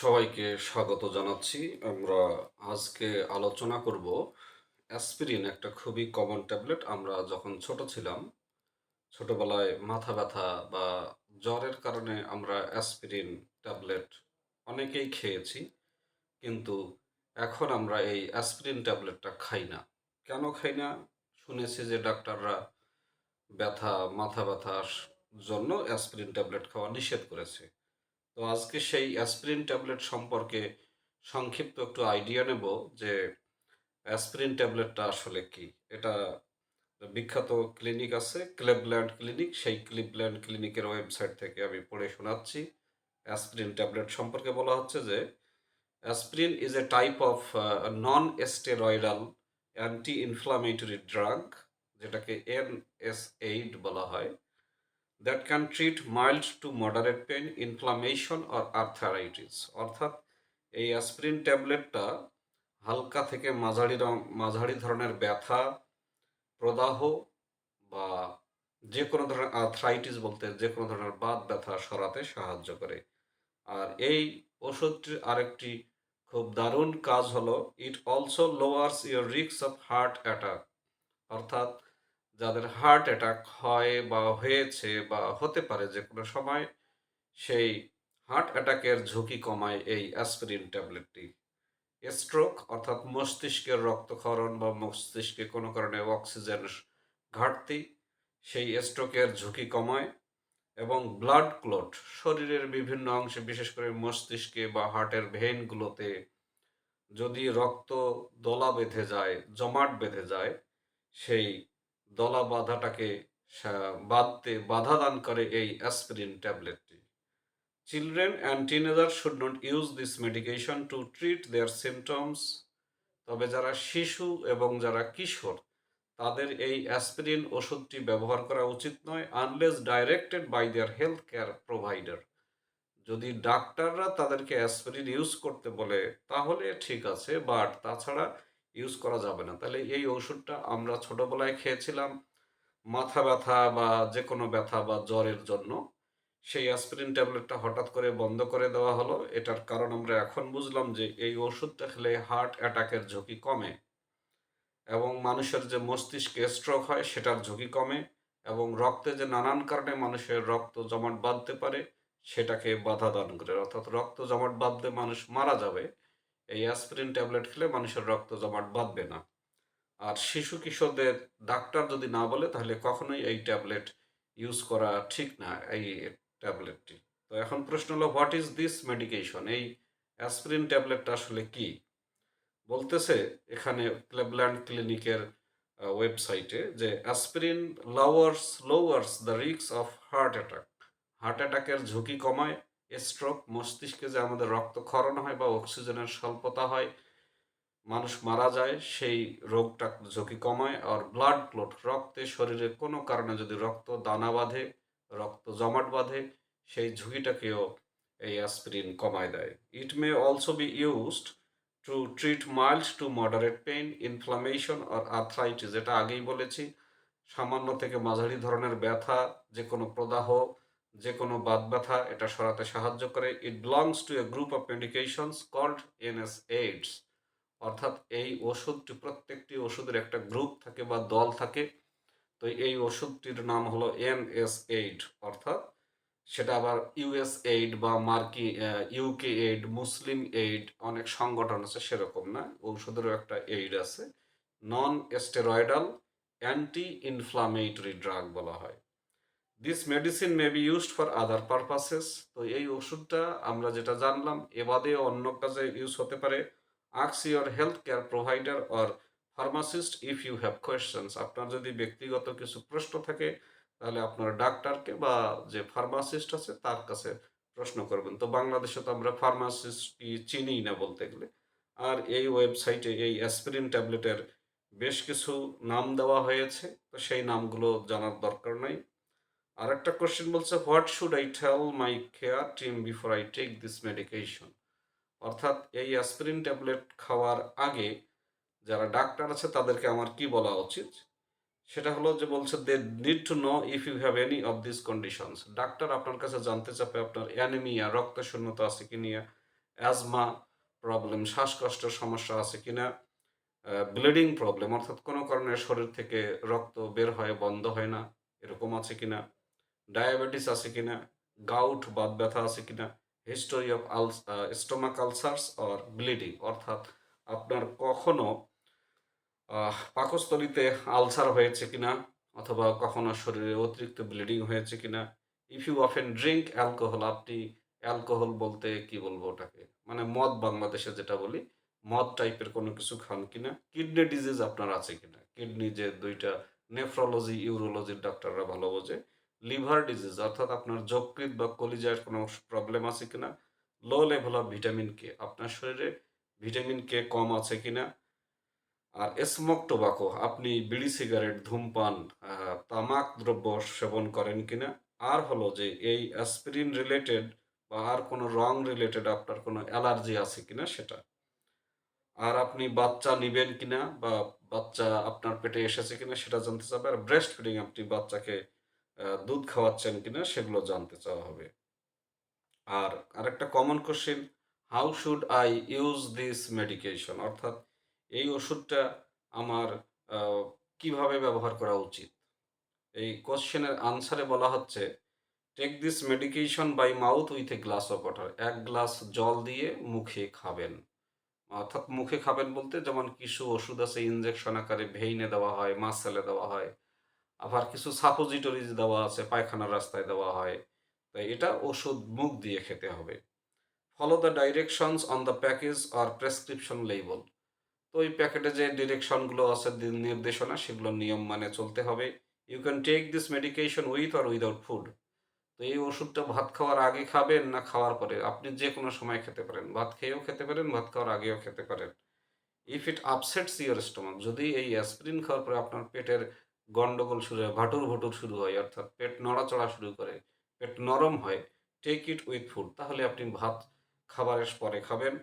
সবাইকে স্বাগত জানাচ্ছি। আমরা আজকে আলোচনা করব অ্যাসপিরিন একটা খুবই কমন ট্যাবলেট আমরা যখন ছোট ছিলাম, ছোটবেলায় মাথা ব্যথা বা জ্বরের কারণে আমরা অ্যাসপিরিন ট্যাবলেট অনেকেই খেয়েছি, কিন্তু এখন আমরা এই অ্যাসপিরিন ট্যাবলেটটা খাই না। কেন খাই না? শুনেছি যে ডাক্তাররা ব্যথা, মাথা ব্যথার জন্য অ্যাসপিরিন ট্যাবলেট খাওয়া নিষেধ করেছে। তো আজকে সেই অ্যাসপিরিন ট্যাবলেট সম্পর্কে সংক্ষিপ্ত একটু আইডিয়া নেব যে অ্যাসপিরিন ট্যাবলেটটা আসলে কি। এটা বিখ্যাত ক্লিনিক আছে ক্লিপল্যান্ড ক্লিনিক সেই ক্লিপল্যান্ড ক্লিনিকের ওয়েবসাইট থেকে আমি পড়ে শোনাচ্ছি। অ্যাসপিরিন ট্যাবলেট সম্পর্কে বলা হচ্ছে যে aspirin is a type of non steroidal anti inflammatory drug যেটাকে এন এস এইড বলা হয়। That can treat mild to moderate pain inflammation or arthritis অর্থাৎ এই অ্যাসপিরিন ট্যাবলেটটা হালকা থেকে মাঝারি রং, মাঝারি ধরনের ব্যথা, প্রদাহ বা যে কোনো ধরনের আর্থ্রাইটিস বলতে যে কোনো ধরনের বাত ব্যথা সরাতে সাহায্য করে। আর এই ওষুধটির আরেকটি খুব দারুণ কাজ হলো ইট অলসো লোয়ার্স ইউর রিক্স অফ হার্ট অ্যাটাক অর্থাৎ যাদের হার্ট অ্যাটাক হয় বা হয়েছে বা হতে পারে যে কোনো সময়, সেই হার্ট অ্যাটাকের ঝুঁকি কমায় এই অ্যাসপিরিন ট্যাবলেটটি স্ট্রোক অর্থাৎ মস্তিষ্কের রক্তক্ষরণ বা মস্তিষ্কে কোনো কারণে অক্সিজেন ঘাটতি, সেই স্ট্রোকের ঝুঁকি কমায় এবং ব্লাড ক্লট শরীরের বিভিন্ন অংশে বিশেষ করে মস্তিষ্কে বা হার্টের ভেইনগুলোতে যদি রক্ত দলা বেঁধে যায়, জমাট বেঁধে যায়, সেই দলা বাধাটাকে বাঁধতে বাধা দান করে এই অ্যাসপিরিন ট্যাবলেটটি children and teenager should not use this medication to treat their symptoms তবে যারা শিশু এবং যারা কিশোর, তাদের এই অ্যাসপিরিন ওষুধটি ব্যবহার করা উচিত নয় unless directed by their health care provider যদি ডাক্তাররা তাদেরকে অ্যাসপিরিন ইউজ করতে বলে, তাহলে ঠিক আছে বাট তাছাড়া ইউজ করা যাবে না। তাহলে এই ওষুধটা আমরা ছোটবেলায় খেয়েছিলাম, মাথা ব্যথা বা যে কোনো ব্যথা বা জ্বরের জন্য, সেই অ্যাসপিরিন ট্যাবলেটটা হঠাৎ করে বন্ধ করে দেওয়া হলো। এটার কারণ আমরা এখন বুঝলাম যে এই ওষুধটা খেলে হার্ট অ্যাটাকের ঝুঁকি কমে এবং মানুষের যে মস্তিষ্কে স্ট্রোক হয় সেটার ঝুঁকি কমে এবং রক্তে যে নানান কারণে মানুষের রক্ত জমাট বাঁধতে পারে, সেটাকে বাধা দান করে। অর্থাৎ রক্ত জমাট বাঁধতে মানুষ মারা যাবে এই অ্যাসপিরিন ট্যাবলেট খেলে মানুষের রক্ত জমাট বাঁধবে না। আর শিশু কিশোরদের ডাক্তার যদি না বলে, তাহলে কখনোই এই ট্যাবলেট ইউজ করা ঠিক না, এই ট্যাবলেটটি তো এখন প্রশ্ন হলো হোয়াট ইজ দিস মেডিকেশন এই অ্যাসপিরিন ট্যাবলেটটা আসলে কি? বলতেছে এখানে ক্লেবল্যান্ড ক্লিনিকের ওয়েবসাইটে যে অ্যাসপিরিন লাওয়ার্স লোয়ার্স দ্য রিক্স অফ হার্ট অ্যাটাক হার্ট অ্যাটাকের ঝুঁকি কমায় স্ট্রোক মস্তিষ্কে যে আমাদের রক্তক্ষরণ হয় বা অক্সিজেনের স্বল্পতা হয়, মানুষ মারা যায়, সেই রোগটা ঝুঁকি কমায় আর ব্লাড ক্লট রক্তে শরীরে কোনো কারণে যদি রক্ত দানা বাঁধে, রক্ত জমাট বাঁধে, সেই ঝুঁকিটাকেও এই অ্যাসপিরিন কমায় দেয়। It may also be used to treat mild to moderate pain inflammation R arthritis যেটা আগেই বলেছি, সামান্য থেকে মাঝারি ধরনের ব্যথা যে কোনো প্রদাহ যে কোনো বাদ ব্যথা এটা সরাতে সাহায্য করে। It belongs to a group of medications called NSAIDs অর্থাৎ এই ওষুধটি, প্রত্যেকটি ওষুধের একটা গ্রুপ থাকে বা দল থাকে। তো এই ওষুধটির নাম হলো এনএস এইড অর্থাৎ সেটা আবার ইউএস এইড বা মার্কি ইউকে এইড মুসলিম এইড অনেক সংগঠন আছে, সেরকম না। ঔষধেরও একটা এইড আছে। Non steroidal anti inflammatory drug বলা হয়। This medicine may be used for other purposes তো এই ওষুধটা আমরা যেটা জানলাম এবাদে অন্য কাজে ইউজ হতে পারে। আক্স your health care provider or pharmacist if you have questions আপনার যদি ব্যক্তিগত কিছু প্রশ্ন থাকে, তাহলে আপনার ডাক্তারকে বা যে ফার্মাসিস্ট আছে, তার কাছে প্রশ্ন করবেন। তো বাংলাদেশে তো আমরা ফার্মাসিস্ট চিনি না বলতে গেলে। আর এই ওয়েবসাইটে এই অ্যাসপিরিন ট্যাবলেটের বেশ কিছু নাম দেওয়া হয়েছে। তো সেই নামগুলো জানার দরকার নাই। আর একটা কোশ্চেন বলছে what should I tell my care team before I take this medication অর্থাৎ এই অ্যাসপিরিন ট্যাবলেট খাওয়ার আগে যারা ডাক্তার আছে, তাদেরকে আমার কি বলা উচিত? সেটা হলো যে বলছে they need to know if you have any of this conditions doctor আপনার কাছে জানতে চাপে আপনার অ্যানিমিয়া রক্ত শূন্যতা আছে কি নিয়ে অ্যাজমা প্রবলেম শ্বাসকষ্ট সমস্যা আছে কি না ব্লিডিং প্রবলেম অর্থাৎ কোনো কারণে শরীর থেকে রক্ত বের হয়, বন্ধ হয় না, এরকম আছে কিনা ডায়াবেটিস আছে কিনা গাউট বাত ব্যথা আছে কিনা history of ulcers stomach ulcers or bleeding অর্থাৎ আপনার কখনো পাকস্থলিতে আলসার হয়েছে কিনা, অথবা কখনো শরীরে অতিরিক্ত ব্লিডিং হয়েছে কিনা if you often drink alcohol আপনি অ্যালকোহল বলতে কি বলব ওটাকে? মানে মদ বাংলাদেশে যেটা বলি, মদ টাইপের কোনো কিছু খান কিনা কিডনি ডিজিজ আপনার আছে কিনা? কিডনি যে দুইটা নেফ্রোলজি ইউরোলজির ডাক্তাররা ভালো বোঝে লিভার ডিজিজ, অর্থাৎ আপনার যকৃৎ বা কলিজার কোনো প্রবলেম আছে কিনা low level of vitamin K আপনার শরীরে ভিটামিন কে কম আছে কিনা, আর স্মোক টোবাকো আপনি বিড়ি সিগারেট ধূমপান তামাক দ্রব্য সেবন করেন কিনা, আর হলো যে এই অ্যাসপিরিন রিলেটেড বা আর কোনো রং রিলেটেড আপনার কোনো অ্যালার্জি আছে কিনা সেটা। আর আপনি বাচ্চা নিবেন কিনা বা বাচ্চা আপনার পেটে এসেছে কিনা সেটা জানতে চাবে আর ব্রেস্ট ফিডিং আপনি বাচ্চাকে দুধ খাওয়াচ্ছেন কিনা সেগুলো জানতে চাওয়া হবে। আর আরেকটা common question how should I use this medication অর্থাৎ এই ওষুধটা আমার কীভাবে ব্যবহার করা উচিত? এই কোশ্চেনের আনসারে বলা হচ্ছে take this medication by mouth with a glass of water এক গ্লাস জল দিয়ে মুখে খাবেন। অর্থাৎ মুখে খাবেন বলতে যেমন কিছু ওষুধ আছে ইনজেকশন আকারে ভেইনে দেওয়া হয় মাসেলে দেওয়া হয়। আবার কিছু সাপোজিটরিজ দেওয়া আছে, পায়খানার রাস্তায় দেওয়া হয়। তাই এটা ওষুধ মুখ দিয়ে খেতে হবে। Follow the directions on the package or prescription label তো ওই প্যাকেটে যে ডিরেকশনগুলো আছে নির্দেশনা, সেগুলো নিয়ম মানে চলতে হবে। You can take this medication with or without food তো এই ওষুধটা ভাত খাওয়ার আগে খাবেন না খাওয়ার পরে? আপনি যে কোনো সময় খেতে পারেন। ভাত খেয়েও খেতে পারেন, ভাত খাওয়ার আগেও খেতে পারেন। If it upsets your stomach যদি এই অ্যাসপ্রিন খাওয়ার পরে আপনার পেটের গন্ডগোল শুরু হয়, ভাটুর ভুটুর শুরু হয়, অর্থাৎ পেট নড়াচড়া শুরু করে, পেট নরম হয় টেক ইট উইথ ফুড তাহলে আপনি ভাত খাবারের পরে খাবেন।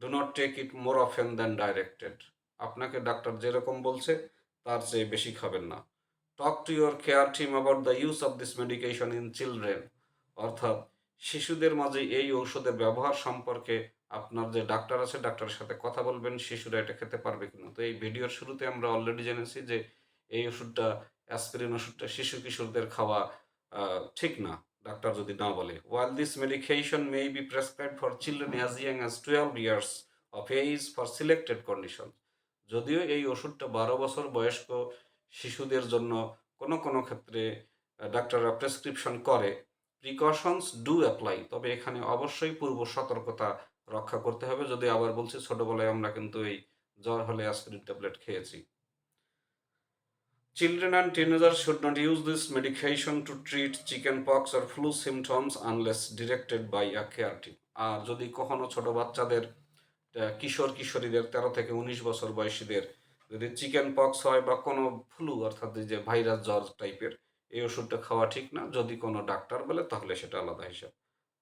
Do not take it more often than directed আপনাকে ডাক্তার যেরকম বলছে, তার চেয়ে বেশি খাবেন না। Talk to your care team about the use of this medication in children অর্থাৎ শিশুদের মাঝে এই ঔষধের ব্যবহার সম্পর্কে আপনার যে ডাক্তার আছে, ডাক্তারের সাথে কথা বলবেন, শিশুরা এটা খেতে পারবে কিনা। তো এই ভিডিওর শুরুতে আমরা অলরেডি জেনেছি যে এই ওষুধটা অ্যাসপিরিন ওষুধটা শিশু কিশোরদের খাওয়া ঠিক না, ডাক্তার যদি না বলে। While this medication may be prescribe for children as young as twelve years of age for selected condition যদিও এই ওষুধটা বারো বছর বয়স্ক শিশুদের জন্য কোনো কোনো ক্ষেত্রে ডাক্তাররা প্রেসক্রিপশন করে প্রিকশনস ডু অ্যাপ্লাই তবে এখানে অবশ্যই পূর্ব সতর্কতা রক্ষা করতে হবে। যদি আবার বলছি, ছোটবেলায় আমরা কিন্তু এই জ্বর হলে অ্যাসপিরিন ট্যাবলেট খেয়েছি। Children and teenagers should not use this medication to treat chicken pox or flu symptoms unless directed by a care team. আর যদি কখনো ছোট বাচ্চাদের কিশোর কিশোরীদের, তেরো থেকে উনিশ বছর বয়সীদের যদি চিকেন পক্স হয় বা কোনো ফ্লু অর্থাৎ যে ভাইরাস জ্বর টাইপের এই ওষুধটা খাওয়া ঠিক না, যদি কোনো ডাক্তার বলে তাহলে সেটা আলাদা হিসাব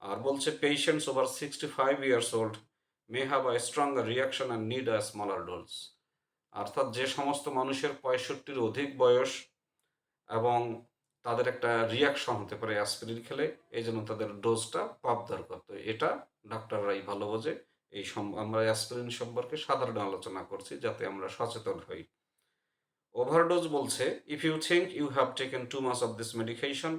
আর বলছে patients over sixty five years old may have a stronger reaction and need a smaller dose অর্থাৎ যে সমস্ত মানুষের পঁয়ষট্টির অধিক বয়স এবং তাদের একটা রিয়াকশন হতে পারে অ্যাসপিরিন খেলে, এই জন্য তাদের ডোজটা পাপ দরকার। তো এটা ডাক্তাররাই ভালো বোঝে। এই সম- আমরা অ্যাসপিরিন সম্পর্কে সাধারণ আলোচনা করছি যাতে আমরা সচেতন হই। ওভারডোজ বলছে if you think you have taken too much of this medication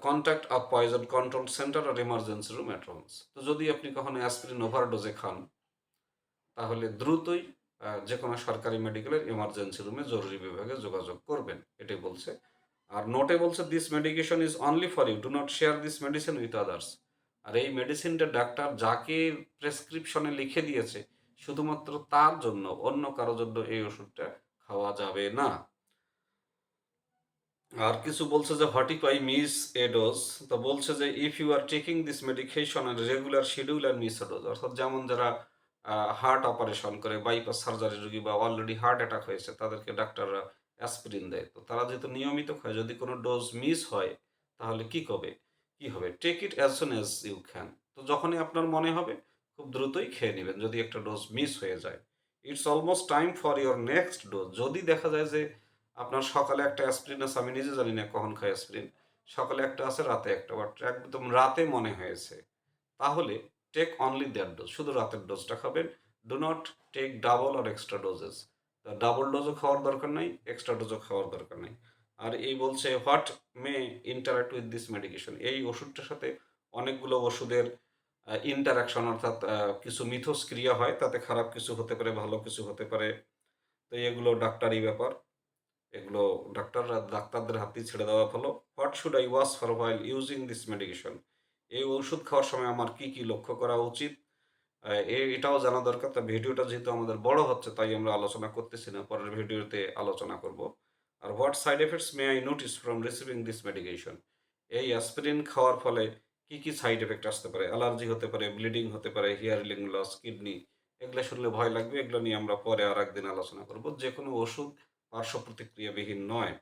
contact a poison control center or emergency room at তো যদি আপনি কখনো অ্যাসপিরিন ওভারডোজে খান, তাহলে দ্রুতই যে কোনো সরকারি মেডিকেলের ইমার্জেন্সি রুমে জরুরি বিভাগে যোগাযোগ করবেন, এটাই বলছে। আর নোটে বলছে this medication is only for you do not share this medicine with others আর এই মেডিসিনটা ডাক্তার যাকে প্রেসক্রিপশনে লিখে দিয়েছে, শুধুমাত্র তার জন্য, অন্য কারোর জন্য এই ওষুধটা খাওয়া যাবে না। আর কিছু বলছে যে what if I miss a dose তো বলছে যে if you are taking this medication or regular schedule or miss a dose অর্থাৎ যেমন যারা হার্ট অপারেশন করে বাইপাস সার্জারি রোগী বা অলরেডি হার্ট অ্যাটাক হয়েছে, তাদেরকে ডাক্তাররা অ্যাসপিরিন দেয়। তো তারা যেহেতু নিয়মিত খায়, যদি কোনো ডোজ মিস হয়, তাহলে কি কবে? কি হবে? Take it as soon as you can তো যখনই আপনার মনে হবে, খুব দ্রুতই খেয়ে নেবেন, যদি একটা ডোজ মিস হয়ে যায়। It's almost time for your next dose যদি দেখা যায় যে আপনার সকালে একটা অ্যাসপিরিন আছে, আমি নিজে জানি না কখন খাই অ্যাসপিরিন সকালে একটা আছে, রাতে একটা বাট একদম রাতে মনে হয়েছে, তাহলে টেক অনলি দ্যাট ডোজ শুধু রাতের ডোজটা খাবেন। Do not take double or extra doses double ডোজও খাওয়ার দরকার নেই এক্সট্রা ডোজও খাওয়ার দরকার নেই। আর এই বলছে what may interact with this medication এই ওষুধটার সাথে অনেকগুলো ওষুধের ইন্টারাকশন অর্থাৎ কিছু মিথস্ক্রিয়া হয়, তাতে খারাপ কিছু হতে পারে, ভালো কিছু হতে পারে। তো এগুলো ডাক্তারি ব্যাপার। এগুলো ডাক্তাররা, ডাক্তারদের হাতেই ছেড়ে দেওয়া ভালো। What should I watch for while using this medication এই ওষুধ খাওয়ার সময় আমার কি কি লক্ষ্য করা উচিত? এটাও জানা দরকার। তা ভিডিওটা যেহেতু আমাদের বড় হচ্ছে, তাই আমরা আলোচনা করতেছি না। পরের ভিডিওতে আলোচনা করব। আর what side effects may I notice from receiving this medication? এই অ্যাসপিরিন খাওয়ার ফলে কি কি সাইড এফেক্ট আসতে পারে? অ্যালার্জি হতে পারে, ব্লিডিং হতে পারে, হিয়ারিং লস, কিডনি, এগুলো শুনলে ভয় লাগবে। এগুলো নিয়ে আমরা পরে আর একদিন আলোচনা করব। যে কোনো ওষুধ পার্শ্ব প্রতিক্রিয়াবিহীন নয়।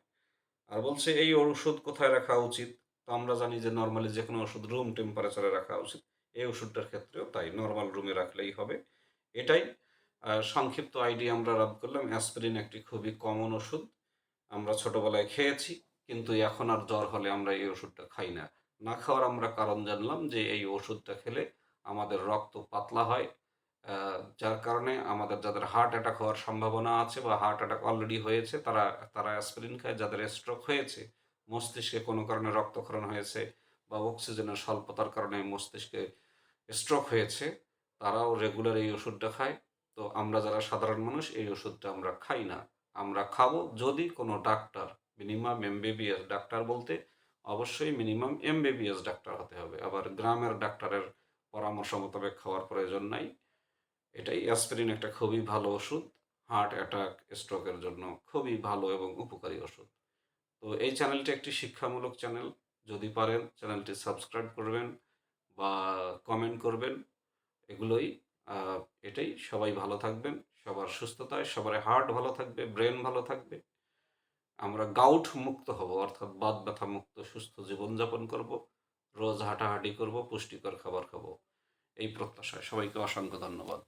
আর বলছে এই ওষুধ কোথায় রাখা উচিত? তো আমরা জানি যে নর্মালি যে কোনো ওষুধ রুম টেম্পারেচারে রাখা উচিত। এই ওষুধটার ক্ষেত্রেও তাই নর্মাল রুমে রাখলেই হবে। এটাই সংক্ষিপ্ত আইডিয়া আমরা রাব করলাম। অ্যাসপিরিন একটি খুবই কমন ওষুধ। আমরা ছোটোবেলায় খেয়েছি, কিন্তু এখন আর জ্বর হলে আমরা এই ওষুধটা খাই না। না খাওয়ার আমরা কারণ জানলাম যে এই ওষুধটা খেলে আমাদের রক্ত পাতলা হয় যার কারণে আমাদের যাদের হার্ট অ্যাটাক হওয়ার সম্ভাবনা আছে বা হার্ট অ্যাটাক অলরেডি হয়েছে, তারা তারা অ্যাসপিরিন খায়। যাদের স্ট্রোক হয়েছে মস্তিষ্কে কোনো কারণে রক্তক্ষরণ হয়েছে বা অক্সিজেনের স্বল্পতার কারণে মস্তিষ্কে স্ট্রোক হয়েছে, তারাও রেগুলার এই ওষুধটা খায়। তো আমরা যারা সাধারণ মানুষ, এই ওষুধটা আমরা খাই না। আমরা খাব যদি কোনো ডাক্তার মিনিমাম এমবিবিএস ডাক্তার বলতে অবশ্যই মিনিমাম এমবিবিএস ডাক্তার হতে হবে। আবার গ্রামের ডাক্তারের পরামর্শ মোতাবেক খাওয়ার প্রয়োজন নাই। এটাই অ্যাসপিরিন একটা খুবই ভালো ওষুধ হার্ট অ্যাটাক স্ট্রোকের জন্য খুবই ভালো এবং উপকারী ওষুধ। তো এই চ্যানেলটি একটি শিক্ষামূলক চ্যানেল। যদি পারেন, চ্যানেলটি সাবস্ক্রাইব করবেন বা কমেন্ট করবেন। এগুলোই এটাই। সবাই ভালো থাকবেন, সবার সুস্থতায় সবার হার্ট ভালো থাকবে, ব্রেন ভালো থাকবে। আমরা গাউট মুক্ত হব, অর্থাৎ বাত ব্যথা মুক্ত, সুস্থ জীবনযাপন করব, রোজ হাঁটাহাঁটি করব, পুষ্টিকর খাবার খাব। এই প্রত্যাশায় সবাইকে অসংখ্য ধন্যবাদ।